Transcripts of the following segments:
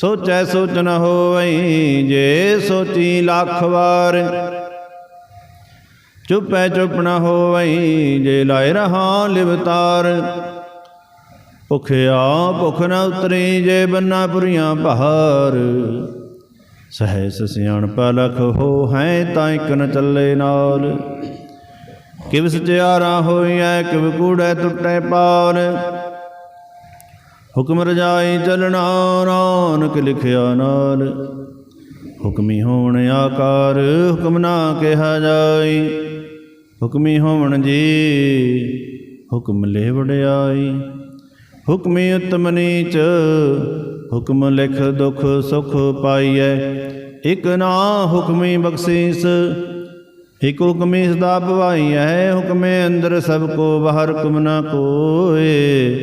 ਸੋਚੈ ਸੋਚ ਨ ਹੋਵਈ ਜੇ ਸੋਚੀ ਲੱਖ ਵਾਰ। ਚੁੱਪੈ ਚੁੱਪ ਨ ਹੋਵਈ ਜੇ ਲਾਇ ਰਹਾ ਲਿਵਤਾਰ ਭੁਖਿਆ ਭੁਖ ਨ ਉਤਰੀ ਜੇ ਬੰਨਾ ਪੁਰੀਆਂ ਬਹਾਰ ਸਹਿਸ ਸਿਆਣ ਪਲਖ ਹੋ ਹੈ ਤਾਂ ਇਕ ਨ ਚੱਲੇ ਨਾਲ। ਕਿਵ ਸਚਿਆਰਾ ਹੋਈਐ ਕਿਵ ਕੂੜੈ ਟੁੱਟੈ ਪਾਰ। ਹੁਕਮ ਰਜਾਈ ਚਲਣਾ, ਨਾਨਕ ਲਿਖਿਆ ਨਾਲ। ਹੁਕਮੀ ਹੋਣ ਆਕਾਰ, ਹੁਕਮ ਨਾ ਕਿਹਾ ਜਾਈ। ਹੁਕਮੀ ਹੋਣ ਜੀ, ਹੁਕਮ ਲੈ ਵਡਿਆਈ ਹੁਕਮੀ ਉਤਮ ਨੀਚ, ਹੁਕਮ ਲਿਖ ਦੁਖ ਸੁਖ ਪਾਈਐ। ਇਕ ਨਾ ਹੁਕਮੀ ਬਖਸ਼ੀਸ, ਇਕ ਹੁਕਮੀ ਸਦਾ ਭਵਾਈਐ ਹੁਕਮੇ ਅੰਦਰ ਸਭ ਕੋ, ਬਾਹਰ ਹੁਕਮ ਨਾ ਕੋਏ।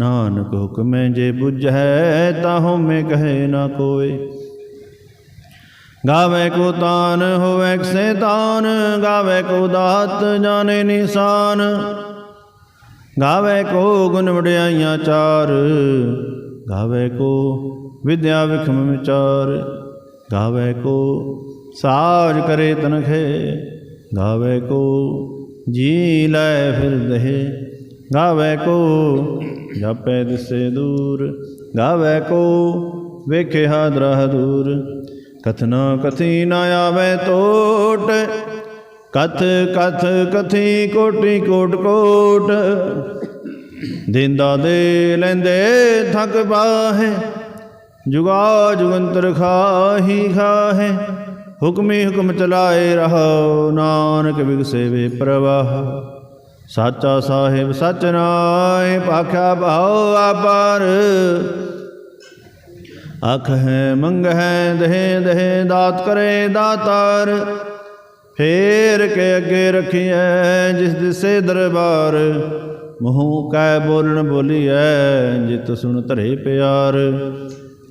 ਨਾਨਕ ਹੁਕਮੈ ਜੇ ਬੁਝੈ ਤਾ ਹਉਮੈ ਕਹੇ ਨਾ ਕੋਏ। ਗਾਵੇ ਕੋ ਤਾਨ, ਹੋਵੇ ਕਸੇ ਤਾਨ ਗਾਵੇ ਕੋ ਦਾਤ, ਜਾਣੇ ਨਿਸ਼ਾਨ। ਗਾਵੇ ਕੋ ਗੁਣ ਵਡਿਆਈਆਂ ਚਾਰ, ਗਾਵੇ ਕੋ ਵਿਦਿਆ ਵਿਖਮ ਵਿਚਾਰ। ਗਾਵੇ ਕੋ ਸਾਜ ਕਰੇ ਤਨਖੇ, ਗਾਵੇ ਕੋ ਜੀ ਲੈ ਫਿਰ ਦਹੇ। ਗਾਵੇ ਕੋ ਜਾਪੈ ਦਿਸੇ ਦੂਰ, ਗਾਵੇ ਕੋ, ਵੇਖੇ ਹਾਦਰਾ ਦੂਰ ਕਥਨਾ ਕਥੀ ਨਾ ਆਵੇ ਟੋਟ ਕਥ ਕਥ ਕਥੀ ਕੋਟੀ ਕੋਟ ਕੋਟ। ਦਿੰਦਾ ਦੇ ਲੈਂਦੇ ਥਕ ਬਾਹੇ ਜੁਗਾ ਜੁਗੰਤਰ ਖਾਹੀ ਖਾਹੇ। ਹੁਕਮੀ ਹੁਕਮ ਚਲਾਏ ਰਹੋ ਨਾਨਕ ਵਿਗਸੇ ਵੇ ਪ੍ਰਵਾਹ। ਸਾਚਾ ਸਾਹਿਬ ਸਚ ਨਾਏ ਪਾਖਿਆ ਭਾਉ ਆਪਾਰ ਅਖ ਹੈ, ਮੰਗ ਹੈ, ਦਹੇ ਦਹੇ, ਦਾਤ ਕਰੇ ਦਾਤਾਰ। ਫੇਰ ਕੇ ਅੱਗੇ ਰਖੀਐ, ਜਿਸ ਦਿਸੇ ਦਰਬਾਰ। ਮੂੰਹ ਕੈ ਬੋਲਣ ਬੋਲੀਐ, ਜਿਤ ਸੁਣ ਧਰੇ ਪਿਆਰ।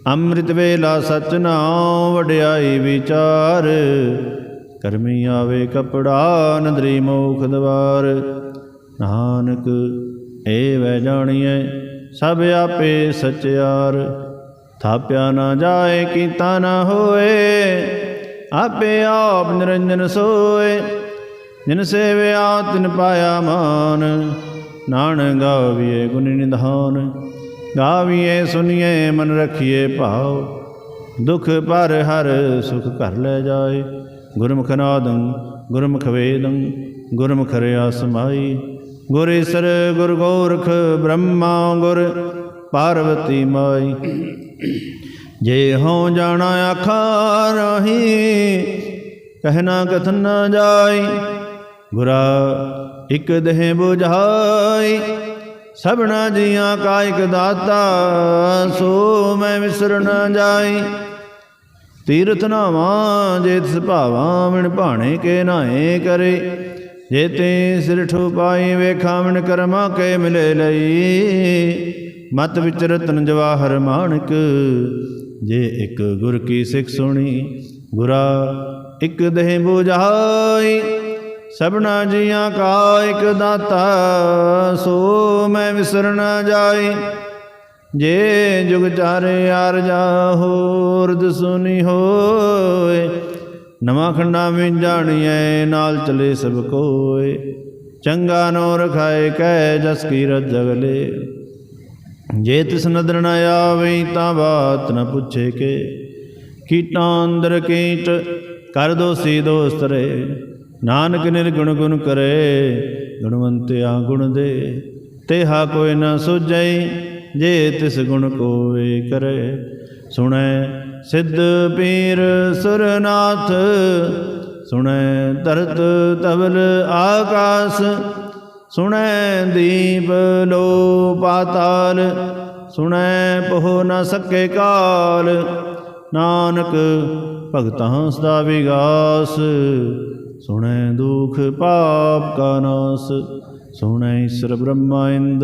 ਅੰਮ੍ਰਿਤ ਵੇਲਾ ਸਚ ਨਾਉ, ਵਡਿਆਈ ਵਿਚਾਰ। ਕਰਮੀ ਆਵੇ ਕਪੜਾ, ਨਦਰੀ ਮੋਖ ਦਵਾਰ। ਨਾਨਕ ਏ ਵੈ ਜਾਣੀਐ, ਸਭ ਆਪੇ ਸਚਿਆਰ। ਥਾਪਿਆ ਨਾ ਜਾਏ, ਕੀਤਾ ਨਾ ਹੋਏ, ਆਪੇ ਆਪ ਨਿਰੰਜਨ ਸੋਏ। ਜਿਨ ਸੇਵਿਆ, ਤਿਨ ਪਾਇਆ ਮਾਨ। ਨਾਨਕ ਗਾਵੀਏ ਗੁਣ ਨਿਧਾਨ। ਗਾਵੀਏ ਸੁਨੀਏ ਮਨ ਰਖੀਏ ਭਾਉ। ਦੁਖ ਪਰ ਹਰ ਸੁਖ ਘਰ ਲੈ ਜਾਏ। ਗੁਰਮੁਖ ਨਾਦੰ, ਗੁਰਮੁਖ ਵੇਦੰ, ਗੁਰਮੁਖ ਰਿਆ ਸਮਾਈ ਗੁਰ ਈਸਰ, ਗੁਰ ਗੋਰਖ, ਬ੍ਰਹਮਾ ਗੁਰ, ਪਾਰਵਤੀ ਮਾਈ। ਜੇ ਹਉ ਜਾਣਾ ਆਖਾ ਰਹੀ, ਕਹਿਣਾ ਕਥਨ ਨਾ ਜਾਈ, ਗੁਰਾ ਇਕ ਦੇਹ 부ਝਾਈ ਸਭਨਾ ਜੀਆਂ ਕਾ ਇਕ ਦਾਤਾ, ਸੋ ਮੈਂ ਵਿਸਰ ਨਾ ਜਾਈ। ਤੀਰਥ ਨਾਵਾਂ, ਜੇ ਤਿਸ ਭਾਵਾਂ ਵਿਣ ਭਾਣੇ ਕੇ ਨਾਏ ਕਰੇ। ਜੇ ਤੇ ਸਿਰ ਠੁਪਾਈ ਵੇਖਾਂ ਵਿਣ ਕਰਮਾ ਕੇ ਮਿਲੇ ਲਈ। ਮਤ ਵਿਚ ਰਤਨ ਜਵਾਹਰ ਮਾਣਕ, ਜੇ ਇੱਕ ਗੁਰ ਕੀ ਸਿੱਖ ਸੁਣੀ, ਗੁਰਾ ਇੱਕ ਦੇਹ 부ਝਾਈ ਸਭਨਾ ਜੀਆਂ ਕਾ ਇਕ ਦਾਤਾ, ਸੋ ਮੈਂ ਵਿਸਰ ਨਾ ਜਾਈ। ਜੇ ਜੁਗ ਚਾਰੇ ਆਰ ਜਾ ਹੋਰਦ ਸੁਨੀ ਹੋਏ ਨਵਾਂ ਖੰਡਾ ਵਿੱਚ ਜਾਣੀਐ, ਨਾਲ ਚਲੇ ਸਭ ਕੋਏ। ਚੰਗਾ ਨੋ ਰਖਾਏ ਕਹਿ ਜਸ ਕੀ ਜਗਲੇ। ਜੇ ਤਿਸ ਨਦਰ ਨ ਆਵੇ, ਤਾਂ ਬਾਤ ਨ ਪੁੱਛੇ ਕੇ। ਕੀਟਾਂ ਅੰਦਰ ਕੀਟ, ਕਰ ਦੋਸੀ ਦੋਸਤ ਰੇ। ਨਾਨਕ ਨਿਰਗੁਣ ਗੁਣ ਕਰੇ, ਗੁਣਵੰਤਿਆ ਗੁਣ ਦੇ। ਤੇ ਹਾ ਕੋਈ ਨ ਸੁਝੈ ਜੇ ਤਿਸ ਗੁਣ ਕੋਏ ਕਰੇ। ਸੁਣੈ ਸਿੱਧ ਪੀਰ ਸੁਰਨਾਥ, ਸੁਣੈ ਧਰਤ ਤਵਲ ਆਕਾਸ, ਸੁਣੈ ਦੀਪ ਲੋ ਪਾਤਾਲ ਸੁਣੈ ਪਹੁ ਨ ਸਕੇ ਕਾਲ। ਨਾਨਕ ਭਗਤਾਂ ਸਦਾ ਵਿਗਾਸ, ਸੁਣੈ ਦੁਖ ਪਾਪ ਕਾ ਨਾਸ, ਸੁਣੈ ਈਸ਼ਰ ਬ੍ਰਹਮਾ ਇੰਦ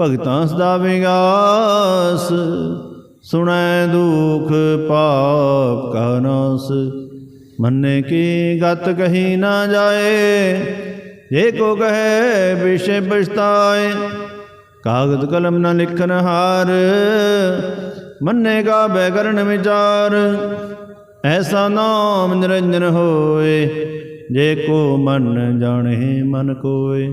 ਭਗਤਾਂ ਸਦਾ ਵਿਗਾਸ, ਸੁਣੈ ਦੁਖ ਪਾਪ ਕਾ ਨਾਸ। ਮੰਨੇ ਕੀ ਗਤ ਕਹੀ ਨਾ ਜਾਏ, ਜੇ ਕੋ ਕਹੇ ਵਿਸ਼ੇ ਪਛਤਾਏ। ਕਾਗਦ ਕਲਮ ਨਾ ਲਿਖਨ ਹਾਰ, ਮੰਨੇ ਕਾ ਬੈਗਰਨ ਵਿਚਾਰ। ਐਸਾ ਨਾਮ ਨਿਰੰਜਨ ਹੋਏ, ਜੇ ਕੋ ਮਨ ਜਾਣੇ ਮਨ ਕੋਏ।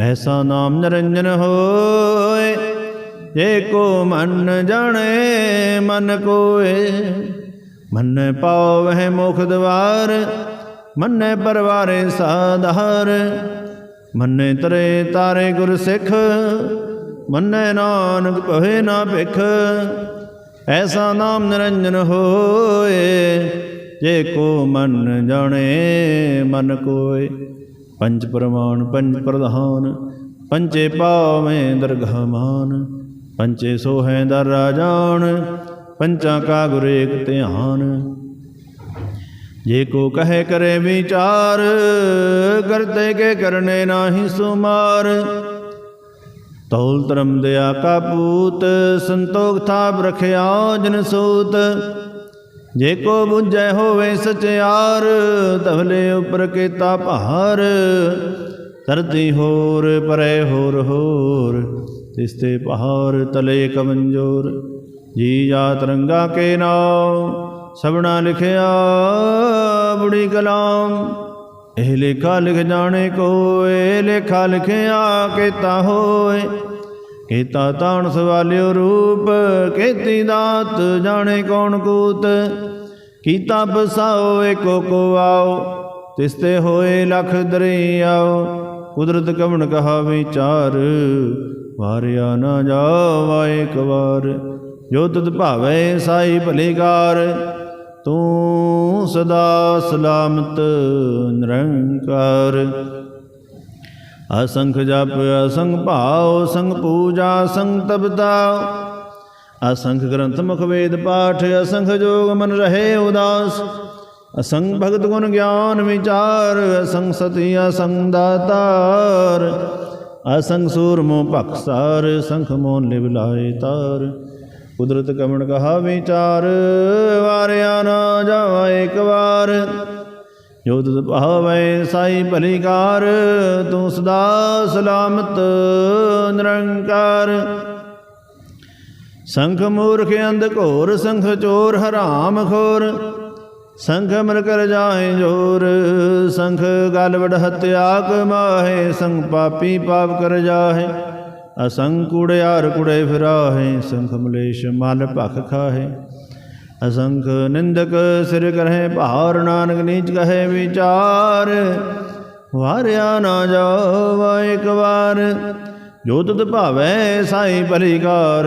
ਐਸਾ ਨਾਮ ਨਿਰੰਜਨ ਹੋਏ, ਜੇ ਕੋ ਮਨ ਜਾਣੇ, ਮਨ ਕੋਏ। ਮੰਨੈ ਪਾਵਹਿ ਮੁਖ ਦਵਾਰ, ਮੰਨੇ ਪਰਵਾਰੇ ਸਾਧਾਰ। ਮੰਨੇ ਤਰੇ ਤਾਰੇ ਗੁਰ ਸਿੱਖ, ਮੰਨੈ ਨਾਨਕ ਭਵੇ ਨਾ ਭਿਖ। ਐਸਾ ਨਾਮ ਨਿਰੰਜਨ ਹੋਏ, ਜੇ ਕੋ ਮਨ ਜਾਣੇ, ਮਨ ਕੋਏ। ਪੰਜ ਪ੍ਰਮਾਣ ਪੰਜ ਪ੍ਰਧਾਨ ਪੰਚੇ ਪਾਵੇਂ ਦਰਗਹਮਾਨ ਪੰਚੇ ਸੋਹੈ ਦਰ ਰਾਜਾਨ, ਪੰਚਾਂ ਕਾ ਗੁਰ ਏਕ ਧਿਆਨ। ਜੇ ਕੋ ਕਹੇ ਕਰੇ ਵਿਚਾਰ ਕਰਤੇ ਕੇ ਕਰਨੇ ਨਾਹੀ ਸੁਮਾਰ। ਤੌਲ ਧਰਮ ਦਿਆ ਕਾ ਪੂਤ, ਸੰਤੋਖ ਥਾਪ ਰਖਿਆ ਜਨ ਸੂਤ। ਜੇ ਕੋ ਬੁਝੈ ਹੋਵੇ ਸਚਿਆਰ ਤਵਲੇ ਉਪਰ ਕੀਤਾ ਭਾਰ, ਧਰਤੀ ਹੋਰ ਪਰੇ ਹੋਰ ਹੋਰ ਤਿਸਤੇ ਪਹਾਰ ਤਲੇ ਕਮੰਜੋਰ। ਜੀ ਜਾਤ ਰੰਗਾ ਕੇ ਨਾਮ ਸਭਨਾ ਲਿਖਿਆ ਬੁੜੀ ਕਲਾਮ। ਇਹ ਲੇਖਾ ਲਿਖ ਜਾਣੇ ਕੋਏ, ਲੇਖਾ ਲਿਖਿਆ ਕੀਤਾ ਹੋਏ। ਕੀਤਾ ਤਾਣ ਸਵਾਲਿਓ ਰੂਪ, ਕੀਤੀ ਦਾਤ, ਜਾਣੇ ਕੌਣ ਕੂਤ। ਕੀਤਾ ਬਸਾਓ, ਏਕੋ ਕੋ ਆਓ, ਤਿਸਤੇ ਹੋਏ ਲਖ ਦਰਿਆਓ ਕੁਦਰਤ ਕਵਣ ਕਹਾ ਵਿਚਾਰ ਵਾਰਿਆ ਨਾ ਜਾਵਾ ਇੱਕ ਵਾਰ। ਜੋ ਤਤ ਭਾਵੇ ਸਾਈ ਭਲੇਕਾਰ ਤੂੰ ਸਦਾ ਸਲਾਮਤ ਨਿਰੰਕਾਰ। ਅਸੰਖ ਜਪ, ਅਸੰਖ ਭਾਉ ਸੰਗ ਪੂਜਾ ਸੰਗ ਤਪਤਾ ਅਸੰਖ ਗ੍ਰੰਥ ਮੁਖ ਵੇਦ ਪਾਠ, ਅਸੰਖ ਜੋਗ ਮਨ ਰਹੇ ਉਦਾਸ। ਅਸੰਗ ਭਗਤ ਗੁਣ ਗਿਆਨ ਵਿਚਾਰ, ਅਸੰਖ ਸਤੀ, ਅਸੰਖ ਦਾਤਾਰ। ਅਸੰਖ ਸੂਰਮੋ ਭਖਸਾਰ ਸੰਖ ਮੋਨ ਲਿਵ ਲਾਏ ਤਾਰ। ਕੁਦਰਤ ਕਮਣ ਕਹਾ ਵਿਚਾਰ, ਵਾਰਿਆ ਨਾ ਜਾਵਾ ਇੱਕ ਵਾਰ। ਜੋ ਤੁਧ ਭਾਵੈ ਸਾਈ ਭਲੀਕਾਰ, ਤੂੰ ਸਦਾ ਸਲਾਮਤ, ਨਿਰੰਕਾਰ। ਸੰਖ ਮੂਰਖ ਅੰਧ ਘੋਰ, ਸੰਖ ਚੋਰ ਹਰਾਮ ਖੋਰ। ਸੰਖ ਮਰ ਕਰ ਜਾਏ ਜੋਰ, ਸੰਖ ਗਲ ਵਡ ਹਤਿਆ ਕਮਾਹੇ ਸੰਖ ਪਾਪੀ ਪਾਪ ਕਰ ਜਾਹੇ। ਅਸੰਖ ਕੁੜਿਆਰ ਕੁੜੇ ਫਿਰਾਹੇ, ਸੰਖ ਮਲੇਸ਼ ਮਲ ਭਖ ਖਾਹੇ। ਅਸੰਖ ਨਿੰਦਕ ਸਿਰ ਕਰਹਿ ਭਾਰ ਨਾਨਕ ਨੀਚ ਕਹੇ ਵਿਚਾਰ। ਵਾਰਿਆ ਨਾ ਜਾਵਾ ਇੱਕ ਵਾਰ, ਜੋ ਤੁਧ ਭਾਵੈ ਸਾਈ ਭਲੀਕਾਰ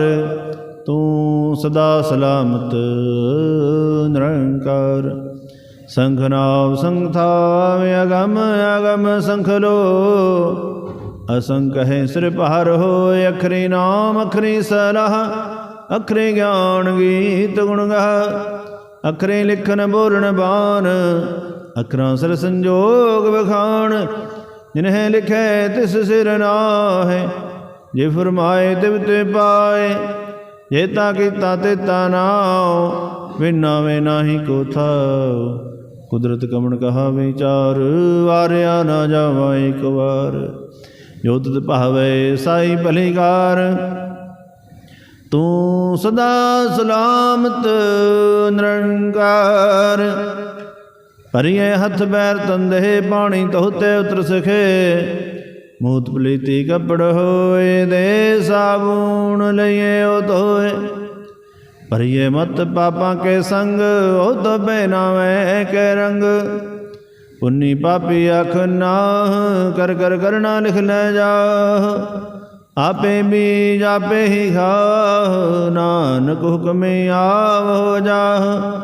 ਤੂੰ ਸਦਾ ਸਲਾਮਤ, ਨਿਰੰਕਾਰ। ਸੰਖ ਸੰਖਨਾਵ ਸੰਥਾਵ ਅਗਮ ਅਗਮ ਸੰਖਲੋ ਅਸੰਖ ਹੈ ਸਿਰ ਭਾਰ ਹੋਏ, ਅਖਰੀ ਨਾਮ ਅਖਰੀ ਸਲਾਹ। ਅਖਰੀ ਗਿਆਨ ਗੀਤ ਗੁਣ ਗਾ ਅਖਰੇ ਲਿਖਨ ਬੋਲਣ ਬਾਣ, ਅਖਰਾਂ ਸਰ ਸੰਜੋਗ ਵਖਾਣ, ਜਿਨਹਿ ਲਿਖੈ ਤਿਸ ਸਿਰ ਨਾਹਿ, ਜੇ ਫਰਮਾਏ ਤਿਵ ਤੇ ਪਾਏ, ਜੇ ਤਾ ਕੀਤਾ ਤੇ ਤਾ ਨਾਉ ਵਿਨਾ ਵੇ ਨਾਹੀ ਕੋ ਥਾਉ, ਕੁਦਰਤ ਕਮਣ ਕਹਾ ਵਿਚਾਰ ਵਾਰਿਆ ਨਾ ਜਾਵਾ ਇੱਕ ਵਾਰ, ਜੋ ਤੁਧ ਭਾਵੇ ਸਾਈ ਭਲੀਕਾਰ ਤੂੰ ਸਦਾ ਸਲਾਮਤ ਨਿਰੰਕਾਰ। ਪਰਿਏ ਹੱਥ ਬੈਰ ਤੰਦੇ ਪਾਣੀ ਤੋਤੇ ਉਤਰ ਸਖੇ। ਮੂਤ ਪਲੀਤੀ ਕੱਪੜ ਹੋਏ ਦੇ ਸਾਬੂਣ ਲਈਏ ਉਹ ਧੋਏ। ਭਰੀਏ ਮਤ ਪਾਪਾਂ ਕੇ ਸੰਗ, ਉਹ ਤੋ ਮੈਂ ਕੇ ਰੰਗ। ਪੁੰਨੀ ਪਾਪੀ ਅਖ ਨਾ ਕਰ ਕਰ ਕਰਨਾ ਲਿਖ ਲੈ ਜਾ ਆਪੇ ਬੀਜ ਆਪੇ ਹੀ ਖਾਹ, ਨਾਨਕ ਹੁਕਮੇ ਆਵ ਜਾਹ।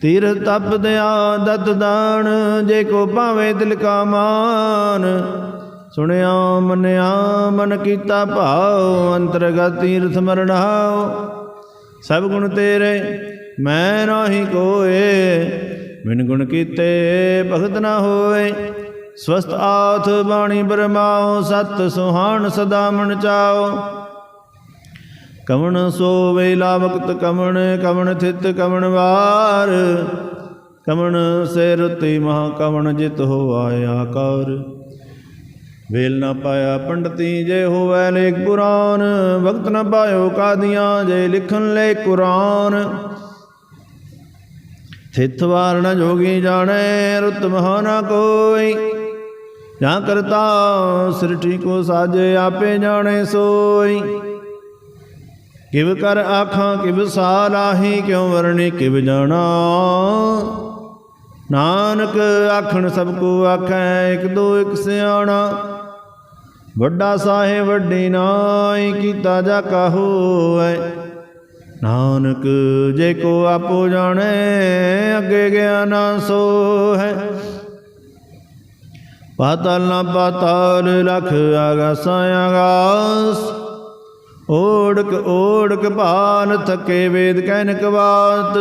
ਤੀਰ ਤਪ ਦਿਆ ਦਤ ਦਾਨ, ਜੇ ਕੋ ਭਾਵੇਂ ਦਿਲ ਕਾ ਮਾਨ। ਸੁਣਿਆ, ਮਨਿਆ, ਮਨ ਕੀਤਾ ਭਾਉ, ਅੰਤਰਗਤ ਤੀਰਥ ਮਰਣਾਉ। ਸਭ ਗੁਣ ਤੇਰੇ, ਮੈਂ ਨਾਹੀ ਕੋਏ, ਬਿਨ ਗੁਣ ਕੀਤੇ ਭਗਤ ਨਾ ਹੋਏ। ਸਵਸਤ ਆਥ ਬਾਣੀ ਬਰਮਾਓ ਸਤ ਸੁਹਾਣ ਸਦਾ ਮਨ ਚਾਓ ਕਵਣ ਸੋ ਵੇਲਾ ਵਕਤ ਕਵਣ ਕਵਣ ਥਿਤ ਕਵਣ ਵਾਰ। ਕਵਣ ਸੇ ਰਤੀ ਮਹਾ ਕਵਣ ਜਿਤ ਹੋ ਆਇਆ ਕਰ ਵੇਲ ਨਾ ਪਾਇਆ ਪੰਡਤੀ ਜੇ ਹੋਵੇ ਲੇਖ ਪੁਰਾਨ, ਵਕਤ ਨਾ ਪਾਇਓ ਕਾਦੀਆਂ ਜੇ ਲਿਖਣ ਲੈ ਕੁਰਾਨ। ਥਿਤ ਵਾਰ ਨਾ ਜੋਗੀ ਜਾਣੈ, ਰੁਤ ਮਹਾ ਨਾ ਕੋਈ। ਜਾਂ ਕਰਤਾ ਸ੍ਰਿਠੀ ਕੋ ਸਾਜੇ, ਆਪੇ ਜਾਣੇ ਸੋਈ। ਕਿਵ ਕਰ ਆਖਾਂ, ਕਿਵ ਸਾਲਾਹੀ ਕਿਉ ਵਰਣੀ, ਕਿਵ ਜਾਣਾ। ਨਾਨਕ ਆਖਣ, ਸਭ ਕੋ ਆਖੈ, ਇਕ ਦੋ ਇਕ ਸਿਆਣਾ। ਵੱਡਾ ਸਾਹਿਬ, ਵੱਡੀ ਨਾਈ, ਕੀਤਾ ਜਾ ਕਾ ਹੋਐ ਨਾਨਕ ਜੇ ਕੋ ਆਪੋ ਜਾਣੇ, ਅੱਗੇ ਗਿਆ ਨਾ ਸੋ ਹੈ ਪਾਤਲ ਨਾ ਪਾਤਾਲ ਲਖ ਆਗਾਸਾਂ ਆਗਾਸ। ਓੜਕ ਓੜਕ ਭਾਨ ਥਕੇ ਵੇਦ ਕਹਿਨਕ ਬਾਤ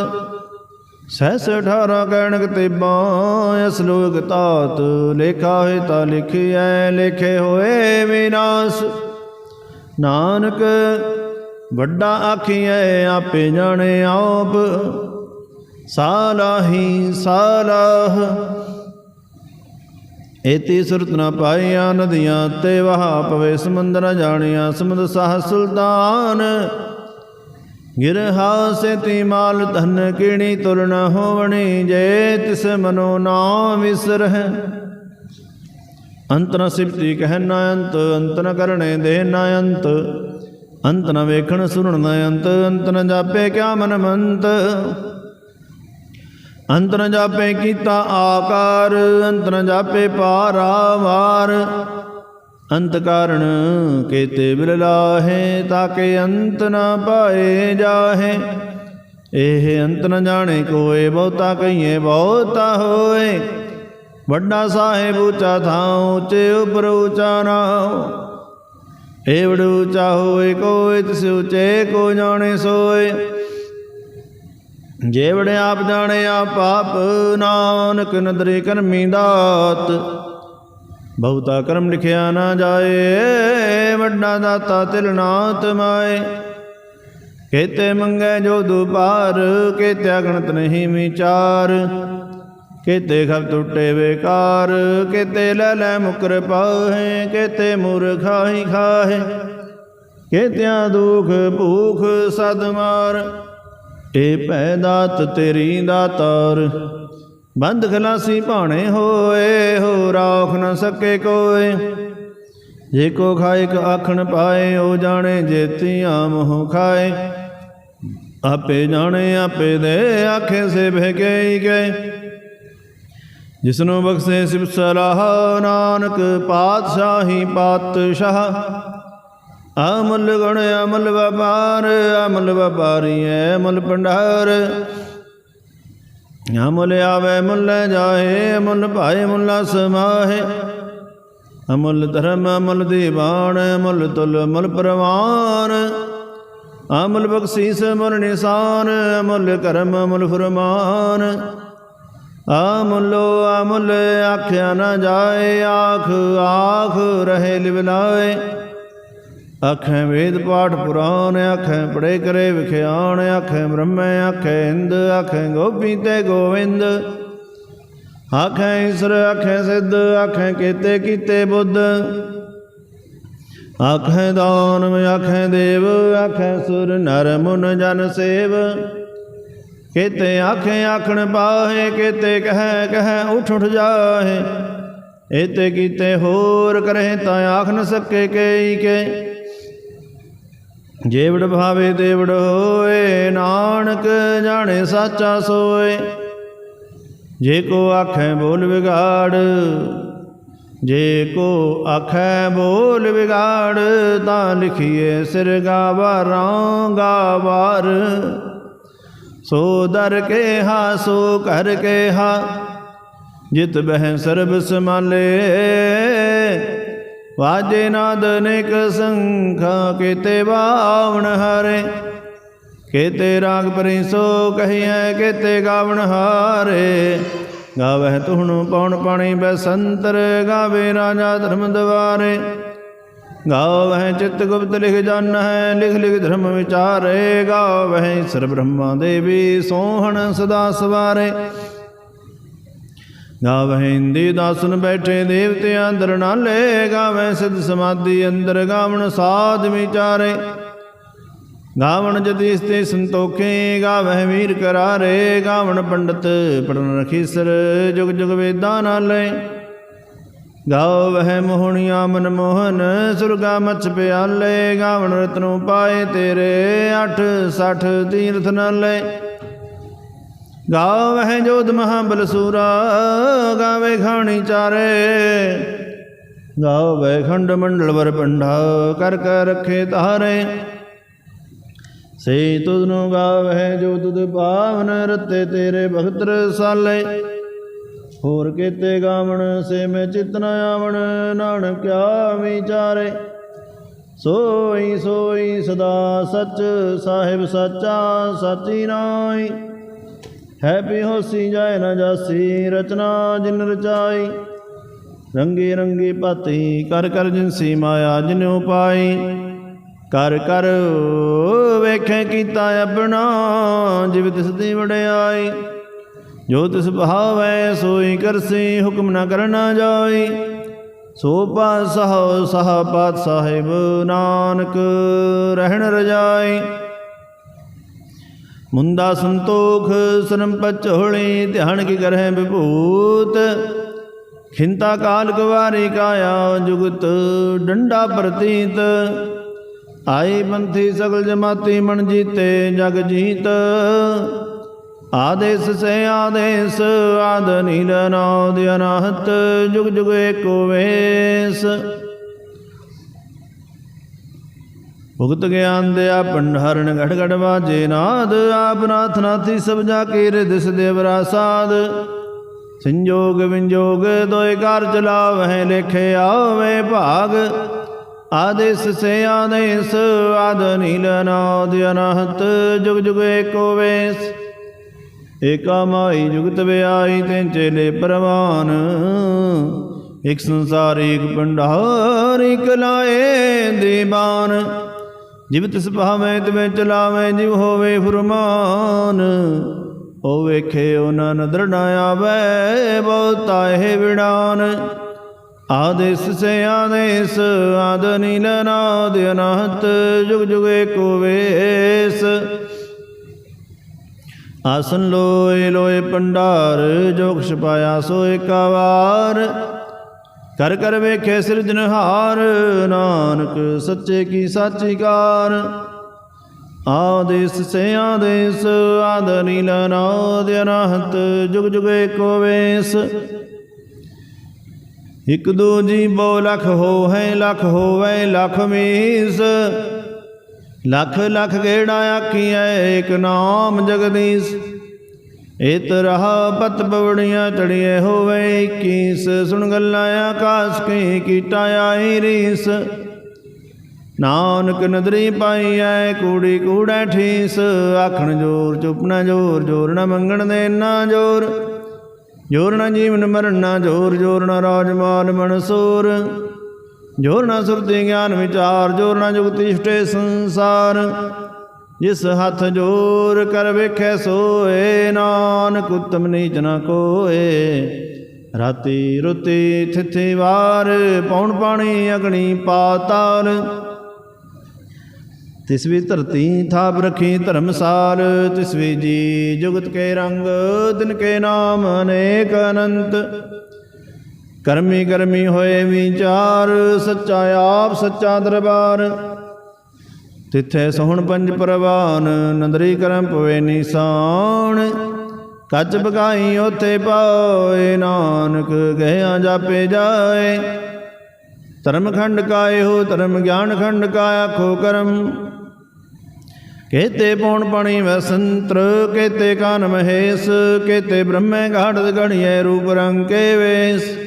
ਸਹਸ 18 ਕਹਿਣਕ ਤੇ ਬਾਂ ਅਸਲੋਕ ਤਾਤ ਲੇਖਾ ਹੋਏ ਤਾਂ ਲਿਖਿਐ, ਲਿਖੇ ਹੋਏ ਵਿਨਾਸ਼। ਨਾਨਕ, ਵੱਡਾ ਆਖੀਐ, ਆਪੇ ਜਾਣੇ ਆਪ। ਸਾਲਾਹੀ ਸਾਲਾਹ। ਏਤੀ ਸੁਰਤ ਨ ਪਾਈਆਂ ਨਦੀਆਂ ਤੇ ਵਹਾ ਪਵੇ ਸਮੁੰਦਰ ਜਾਣਿਆ ਸਮੁੰਦ ਸਾਹ ਸੁਲਤਾਨ। ਗਿਰਹਾ ਸੇ ਮਾਲ ਧਨ ਕੀਣੀ ਤੁਲ ਨ ਹੋਵਣੀ, ਜੇ ਤਿਸ ਮਨੋ ਨਾ ਵਿਸਰਹਿ। ਅੰਤ ਨ ਸਿਫਤੀ ਕਹਿ ਨ ਅੰਤ ਅੰਤ ਨ ਕਰਣੇ ਦੇ ਨ ਅੰਤ। ਅੰਤ ਨ ਵੇਖਣ ਸੁਣਨ ਨ ਅੰਤ ਅੰਤ ਨ ਜਾਪੇ ਕਿਆ ਮਨ ਮੰਤ। ਅੰਤ ਨ ਜਾਪੇ ਕੀਤਾ ਆਕਾਰ ਅੰਤ ਨ ਜਾਪੇ ਪਾਰਾਵਾਰ ਅੰਤ ਕਾਰਣ ਕੇਤੇ ਬਿਲ ਲਾਹੇ ਤਾਕੇ ਅੰਤ ਨਾ ਪਾਏ ਜਾਹੇ। ਇਹ ਅੰਤ ਨ ਜਾਣੇ, ਕੋਏ ਬਹੁਤਾ ਕਹੀਏ, ਬਹੁਤਾ ਹੋਏ। ਵੱਡਾ ਸਾਹਿਬ ਉੱਚਾ ਥਾਂ, ਉੱਚੇ ਉਪਰ ਉੱਚਾ ਨਾਉ ਏਵੜ ਉੱਚਾ ਹੋਏ, ਕੋਏ ਤਿਸ ਉੱਚੇ, ਕੋ ਜਾਣੇ ਸੋਏ। ਜੇ ਜੇਵੜ ਆਪ ਜਾਣੇ ਆਪ ਆਪ ਨਾਨਕ ਨਦਰੇ ਕਰਮੀ ਦਾਤ। ਬਹੁਤਾ ਕਰਮ ਲਿਖਿਆ ਨਾ ਜਾਏ, ਵੱਡਾ ਦਾਤਾ ਤਿਲ ਨਾਤ ਮਾਏ। ਕੇਤੇ ਮੰਗੇ ਜੋ ਦੁਪਾਰ ਕੇਤੇ ਗਣਤ ਨਹੀਂ ਵਿਚਾਰ। ਕੇਤੇ ਖਬ ਟੁੱਟੇ ਬੇਕਾਰ, ਕੇਤੇ ਲੈ ਲੈ ਮੁਕਰ ਪਾਹੇ, ਕੇਤੇ ਮੂਰਖਾਈ ਖਾਹੇ। ਕੇਤਿਆਂ ਦੁਖ ਭੂਖ ਸਦ ਮਾਰ। ਏ ਭੈ ਦਾਤ ਤੇਰੀ ਦਾਤਾਰ। ਬੰਦ ਖਲਾਸੀ ਭਾਣੇ ਹੋਏ, ਹੋ ਰਾਖ ਨ ਸਕੇ ਕੋਏ। ਜੇ ਕੋ ਖਾਇ ਕ ਆਖਣ ਪਾਏ, ਉਹ ਜਾਣੇ ਜੇਤੀਆਂ ਮੋਹ ਖਾਏ। ਆਪੇ ਜਾਣੇ, ਆਪੇ ਦੇ ਆਖੇ ਸੇ ਬਹਿ ਗਈ ਗਏ। ਜਿਸਨੂੰ ਬਖਸ਼ੇ ਸਿਵ ਸਲਾਹ, ਨਾਨਕ ਪਾਤਸ਼ਾਹੀ ਪਾਤਸ਼ਾਹ ਅਮਲ ਗਣ, ਅਮਲ ਵਪਾਰ, ਅਮਲ ਵਪਾਰੀ ਅਮਲ ਭੰਡਾਰ। ਨਾ ਮੁੱਲ ਆਵੇ, ਮੁੱਲ ਜਾਏ ਮੁੱਲ ਭਾਏ, ਮੁੱਲ ਸਮਾਹੇ। ਅਮੁੱਲ ਧਰਮ, ਅਮਲ ਦੀਵਾਨ ਮੁੱਲ ਤੁਲ ਮੁੱਲ ਪ੍ਰਵਾਨ। ਅਮੁੱਲ ਬਖਸ਼ੀਸ ਮੁੱਲ ਨਿਸ਼ਾਨ, ਅਮੁੱਲ ਕਰਮ ਮੁੱਲ ਫਰਮਾਨ। ਅਮੁੱਲੋ ਅਮੁੱਲ ਆਖਿਆ ਨਾ ਜਾਏ, ਆਖ ਆਖ ਰਹੇ ਲਿਵਲਾਏ। ਆਖੇ ਵੇਦ ਪਾਠ ਪੁਰਾਣ, ਆਖੇ ਪੜੇ ਕਰੇ ਵਿਖਿਆਨ ਆਖੇ ਬ੍ਰਹਮੇ, ਆਖੇ ਇੰਦ ਆਖੇ ਗੋਪੀ ਤੇ ਗੋਵਿੰਦ। ਆਖੇ ਈਸ਼ਰ, ਆਖੇ ਸਿੱਧ, ਆਖੇ ਕੀਤੇ ਕੀਤੇ ਬੁੱਧ। ਆਖੇ ਦਾਨ, ਆਖੇ ਦੇਵ, ਆਖੇ ਸੁਰ, ਨਰ ਮੁਨ ਜਨ ਸੇਵ। ਕੀਤੇ ਆਖੇ ਆਖਣ ਪਾਹੇ ਕੀਤੇ ਕਹੈ ਕਹੈ ਉਠ ਉਠ ਜਾਹੇ। ਇਤੇ ਕੀਤੇ ਹੋਰ ਕਰੇ ਤਾਂ ਆਖ ਨ ਸਕੇ ਕੇਈ ਕੇ। ਜੇਵੜ ਭਾਵੇ ਦੇਵੜ ਹੋਏ, ਨਾਨਕ ਜਾਣੇ ਸਾਚਾ ਸੋਏ। ਜੇ ਕੋ ਆਖੈ ਬੋਲ ਵਿਗਾੜ, ਜੇ ਕੋ ਆਖੈ ਬੋਲ ਵਿਗਾੜ, ਤਾਂ ਲਿਖੀਏ ਸਿਰ ਗਾਵਾਰਾਂ ਗਾਵਾਰ। ਸੋ ਦਰ ਕੇ ਹਾ ਸੋ ਕਰ ਕੇ ਹਾ ਜਿਤ ਬਹਿ ਸਰਬ ਸਮਾਲੇ ਵਾਜੇ ਨਾਦ ਅਨੇਕ ਸੰਖਾ, ਕੀਤੇ ਬਾਵਣ ਹਰੇ। ਕੀਤੇ ਰਾਗ ਪਰਿਸੋ ਕਹੀਐ, ਕੀਤੇ ਗਾਵਣ ਹਾਰੇ। ਗਾਵਹਿ ਤੁਹਣੁ ਪਉਣ ਪਾਣੀ ਬੈਸੰਤਰ ਗਾਵੇ ਰਾਜਾ ਧਰਮ ਦਵਾਰੇ। ਗਾਵਹਿ ਚਿਤ ਗੁਪਤ ਲਿਖ ਜਨ ਹੈ, ਲਿਖ ਲਿਖ ਧਰਮ ਵਿਚਾਰੇ। ਗਾਵਹਿ ਸਰ ਬ੍ਰਹਮਾ ਦੇਵੀ ਸੋਹਣ ਸਦਾ ਸਵਾਰੇ। ਗਾਵਹਿ ਇੰਦੀ ਦਾਸਨ ਬੈਠੇ ਦੇਵਤਿਆਂ ਅੰਦਰ ਨਾਲੇ ਗਾਵਹਿ ਸਿਧ ਸਮਾਧੀ ਅੰਦਰ ਗਾਵਣ ਸਾਧ ਵਿਚਾਰੇ। ਗਾਵਣ ਜਤੀਸ ਤੇ ਸੰਤੋਖੇ ਗਾਵਹਿ ਵੀਰ ਕਰਾਰੇ, ਗਾਵਣ ਪੰਡਤ ਪੜਨ ਰਖੀਸਰ ਜੁਗ ਜੁਗ ਵੇਦਾਂ ਨਾਲੇ ਗਾਵਹਿ ਮੋਹਣੀਆਂ ਮਨ ਮੋਹਨ ਸੁਰਗਾ ਮਛ ਪਿਆਲੇ, ਗਾਵਣ ਰਤਨੂ ਪਾਏ ਤੇਰੇ 8 60 ਤੀਰਥ ਨਾਲੇ ਗਾਵਹਿ ਜੋਧ ਮਹਾਬਲ ਸੂਰਾ, ਗਾਵੇ ਖਾਣੀ ਚਾਰੇ। ਗਾਵੇ ਖੰਡ ਮੰਡਲ ਵਰ ਪੰਡਾ, ਕਰ ਕਰ ਰਖੇ ਤਾਰੇ ਸੇ ਤੁਧ ਨੂੰ ਗਾਵਹਿ ਜੋ ਤੁਧ ਪਾਵਨ, ਰਤੇ ਤੇਰੇ ਭਗਤ ਰਸਾਲੇ। ਹੋਰ ਕੀਤੇ ਗਾਵਣ, ਸੇ ਮੈਂ ਚਿਤ ਆਵਣ, ਨਾਨਕ ਕਿਆ ਵਿਚਾਰੇ ਸੋਈ ਸੋਈ ਸਦਾ ਸਚ, ਸਾਹਿਬ ਸਾਚਾ, ਸਚੀ ਨਾਈ। ਹੈ ਹੋਸੀ ਜਾਏ ਨਾ ਜਾਸੀ, ਰਚਨਾ ਜਿਨ ਰਚਾਈ। ਰੰਗੇ ਰੰਗੇ ਪਾਤੀ, ਕਰ ਕਰ ਜਿਨਸੀ ਮਾਇਆ ਜਿਨਿ ਪਾਈ ਕਰ ਕਰ ਵੇਖੇ ਕੀਤਾ ਆਪਣਾ, ਜਿਵ ਤਿਸ ਦੀ ਵਡਿਆਈ। ਜੋ ਤਿਸ ਭਾਵੈ ਸੋਈ ਕਰਸੀ ਹੁਕਮ ਨਾ ਕਰਨਾ ਜਾਈ। ਸੋ ਪਾਸਹ ਸਹ ਪਾਤ ਸਾਹਿਬ ਨਾਨਕ ਰਹਿਣ ਰਜਾਈ। ਮੁੰਦਾ ਸੰਤੋਖ ਸਰਮ ਪਚੋਲੀ ਧਿਆਨ ਕੀ ਕਰਹਿ ਵਿਭੂਤ। ਖਿੰਤਾ ਕਾਲ ਕੁਵਾਰੀ ਕਾਇਆ ਜੁਗਤ, ਡੰਡਾ ਪ੍ਰਤੀਤ। ਆਈ ਬੰਥੀ ਸਗਲ ਜਮਾਤੀ ਮਨ ਜੀਤੇ ਜਗ ਜੀਤ। ਆਦੇਸ ਸੇ ਆਦੇਸ, ਆਦ ਨੀਲ ਨਾਦ ਅਨਾਹਤ, ਜੁਗ ਜੁਗ ਏਕੋ ਵੇਸ। ਭੁਗਤ ਗਿਆਨ ਦਿਆ ਪੰਡਹਰਨ ਘੜ ਘੜ ਵਾਜੇ ਨਾਦ, ਆਪ ਨਾਥ ਨਾਥੀ ਸਭ ਜਾ ਕੇ ਰਿਦਿਸ ਦੇਵਰਾ ਸਾਧ। ਸੰਜੋਗ ਵਿੰਜੋਗ ਦੋਇ ਕਰ ਚਲਾਵਹਿ, ਲਿਖੇ ਆਵੇ ਭਾਗ। ਆਦੇਸ ਸੇ ਆਦੇਸ ਆਦ ਨੀਲ ਨਾਦ ਅਨਹਤ, ਜੁਗ ਜੁਗ ਏਕੋ ਵੇਸ। ਏਕਾ ਮਾਈ ਜੁਗਤ ਵਿਆਈ ਤੇ ਚੇਲੇ ਪ੍ਰਵਾਨ। ਇਕ ਸੰਸਾਰ ਇਕ ਪੰਡਾਰ ਇਕ ਲਾਏ ਦੀਵਾਨ। ਜਿਵ ਤਿਸ ਭਾਵੇਂ ਤਿਵੇਂ ਚਲਾਵੇਂ, ਜਿਵ ਹੋਵੇ ਫੁਰਮਾਨ ਉਹ ਵੇਖੇ ਉਹਨਾਂ ਨਦਰ ਨਾ ਆਵੇ, ਬਹੁਤਾ ਇਹ ਵਿੜਾਨ। ਆਦੇਸ ਸੇ ਆਦੇਸ, ਆਦ ਨੀਲ ਨਾਦ ਅਨਹਤ, ਜੁਗ ਜੁਗ ਏਕੋ ਵੇਸ। ਆਸਨ ਲੋਏ ਲੋਏ ਪੰਡਾਰ ਜੋਗ ਛਪਾਇਆ ਸੋ ਏਕਵਾਰ ਕਰ ਕਰ ਵੇਖੇ ਸਿਰਜਨਹਾਰ ਨਾਨਕ ਸੱਚੇ ਕੀ ਸਾਚੀ ਕਾਰ ਆਦੇਸ ਸੇ ਆਦੇਸ, ਆਦ ਨੀਲ ਨਾਦ ਅਨਹਤ, ਜੁਗ ਜੁਗ ਏਕੋ ਵੇਸ। ਇਕ ਦੋ ਜੀ ਬੋ ਲਖ ਹੋ ਹੈ ਲਖ ਹੋਵੇ ਲਖ ਮੀਸ। ਲੱਖ ਲੱਖ ਗੇੜਾ ਆਖੀਐ, ਏਕ ਨਾਮ ਜਗਦੀਸ਼। ਏਤ ਰਹਾ ਪਤ ਬਵੜੀਆਂ ਚੜੀਏ ਹੋਵੇ ਕੀਸ ਸੁਣ ਗੱਲਾਂ ਆਕਾਸ ਕੀ ਕੀਟਾ ਆਈ ਰੀਸ। ਨਾਨਕ ਨਦਰੀ ਪਾਈ ਐ, ਕੂੜੀ ਕੂੜੈ ਠੀਸ। ਆਖਣ ਜੋਰ, ਚੁੱਪ ਨਾ ਜੋਰ ਜੋਰ ਨਾ ਮੰਗਣ ਦੇ ਨਾ ਜੋਰ। ਜੋਰ ਨਾ ਜੀਵਨ ਮਰਨ ਨਾ ਜੋਰ ਜੋਰ ਨਾ ਰਾਜਮਾਨ ਮਨਸੂਰ ਜੋਰ ਨਾ ਸੁਰਤੀ ਗਿਆਨ ਵਿਚਾਰ, ਜੋਰ ਨਾ ਜੁਗਤੀ ਇਸ਼ਟੇ ਸੰਸਾਰ। ਜਿਸ ਹੱਥ ਜੋਰ ਕਰ ਵੇਖੈ ਸੋਏ, ਨਾਨਕ ਉਤਮ ਨੀਚ ਨਾ ਕੋਏ। ਰਾਤੀ ਰੁਤੀ ਥਿਥੀ ਵਾਰ, ਪੌਣ ਪਾਣੀ ਅਗਣੀ ਪਾਤਾਲ ਤਿਸ ਵੀ ਧਰਤੀ ਥਾਪ ਰਖੀ ਧਰਮਸਾਲ ਤਿਸ ਵੀ ਜੀ ਜੁਗਤ ਕੇ ਰੰਗ, ਦਿਨ ਕੇ ਨਾਮ ਅਨੇਕ ਅਨੰਤ। ਕਰਮੀ ਕਰਮੀ ਹੋਏ ਵਿਚਾਰ, ਸੱਚਾ ਆਪ ਸੱਚਾ ਦਰਬਾਰ। ਤਿੱਥੇ ਸੋਹਣ ਪੰਜ ਪ੍ਰਵਾਨ, ਨੰਦਰੀ ਕਰਮ ਪਵੇ ਨਿਸਾਨ। ਕੱਚ ਬਗਾਈ ਉਥੇ ਪਾਏ, ਨਾਨਕ ਗਹਿਆ ਜਾਪੇ ਜਾਏ। ਧਰਮ ਖੰਡ ਕਾ ਇਹੋ ਧਰਮ ਗਿਆਨ ਖੰਡ ਕਾ ਆਖੋ ਕਰਮ। ਕੇਤੇ ਪੌਣ ਪਣੀ ਵਸੰਤਰ, ਕੇਤੇ ਕਾਨ ਮਹੇਸ਼ ਕੇਤੇ ਬ੍ਰਹਮੇ ਘਾਟ ਗੜੀਏ ਰੂਪ ਰੰਗ ਕੇ ਵੇਸ।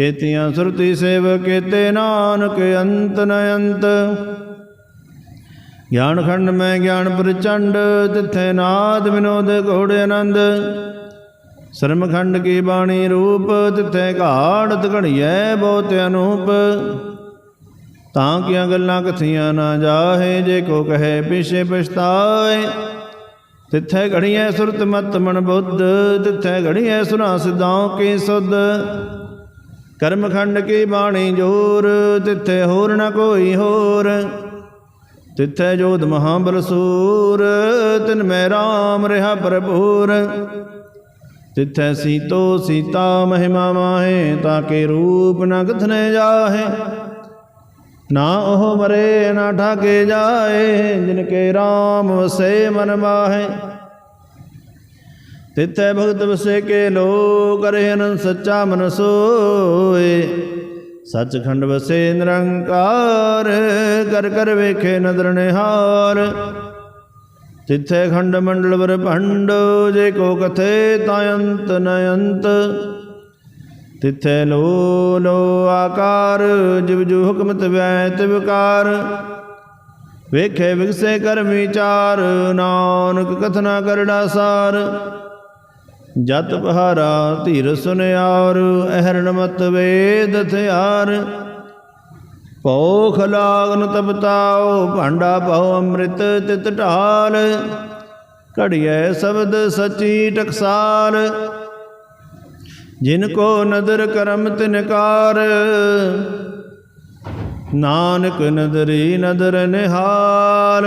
ਕੇਤੀਆਂ ਸੁਰਤੀ ਸੇਵ ਕੇਤੇ ਨਾਨਕ ਅੰਤ ਨ ਅੰਤ। ਗਿਆਨ ਖੰਡ ਮੈਂ ਗਿਆਨ ਪ੍ਰਚੰਡ, ਤਿੱਥੇ ਨਾਦ ਵਿਨੋਦ ਘੋੜ ਆਨੰਦ। ਸ਼ਰਮ ਖੰਡ ਕੀ ਬਾਣੀ ਰੂਪ, ਤਿੱਥੇ ਘਾੜਤ ਘੜੀਐ ਬਹੁਤ ਅਨੂਪ। ਤਾਂ ਕੀਆਂ ਗੱਲਾਂ ਕਥੀਆਂ ਨਾ ਜਾਹੇ, ਜੇ ਕੋ ਕਹੇ ਪਿਛੇ ਪਛਤਾਏ। ਤਿੱਥੇ ਘੜੀਐ ਸੁਰਤ ਮਤ ਮਨ ਬੁੱਧ, ਤਿੱਥੇ ਘੜੀਐ ਸੁਨਾ ਸਿਧਾਉ ਕੀ ਸੁਧ। ਕਰਮਖੰਡ ਕੀ ਬਾਣੀ ਜੋਰ, ਤਿੱਥੇ ਹੋਰ ਨਾ ਕੋਈ ਹੋਰ। ਤਿੱਥੇ ਜੋਧ ਮਹਾਬਲ ਸੂਰ, ਤਿਨ ਮੈਂ RAM ਰਿਹਾ ਭਰਪੂਰ। ਤਿੱਥੈ ਸੀਤੋ ਸੀਤਾ ਮਹਿਮਾ ਮਾਹੇ, ਤਾਂ ਕੇ ਰੂਪ ਨ ਕਥਨੇ ਜਾਹੇ। ਨਾ ਉਹ ਮਰੇ, ਨਾ ਠਾਕੇ ਜਾਏ, ਜਿਨ ਕੇ RAM ਵਸੇ ਮਨ ਮਾਹੇ। ਤਿੱਥੈ ਭਗਤ ਵਸੇ ਕੇ ਲੋ ਕਰੇ ਸੱਚਾ ਮਨ ਸੋਏ। ਸੱਚਖੰਡ ਵਸੇ ਨਿਰੰਕਾਰ, ਕਰ ਕਰ ਵੇਖੇ ਨਦਰ ਨਿਹਾਰ। ਤਿੱਥੇ ਖੰਡ ਮੰਡਲ ਵਰ ਭੰਡ, ਜੇ ਕੋ ਕਥੇ ਤਾਂ ਅੰਤ ਨ ਅੰਤ। ਤਿੱਥੇ ਲੋ ਲੋ ਆਕਾਰ, ਜਿਵ ਜੂ ਹੁਕਮ ਤਵੈ ਤਿਵਕਾਰ ਵੇਖੇ ਵਿਗਸੇ ਕਰ ਵਿਚਾਰ, ਨਾਨਕ ਕਥਨਾ ਕਰੜਾ ਸਾਰ। ਜਤ ਬਹਾਰਾ ਧੀਰ ਸੁਨਿਆਰ, ਅਹਰਣ ਮਤ ਵੇਦ ਥਿਆਰ। ਭੋਖ ਲਾਗਨ ਤਪਤਾਓ ਭਾਂਡਾ ਪਾਓ ਅੰਮ੍ਰਿਤ ਤਿਤ ਢਾਲ। ਘੜੀਐ ਸ਼ਬਦ ਸਚੀ ਟਕਸਾਲ। ਜਿਨ ਕੋ ਨਦਰ ਕਰਮ ਤਿਨਕਾਰ ਨਾਨਕ ਨਦਰੀ ਨਦਰ ਨਿਹਾਲ।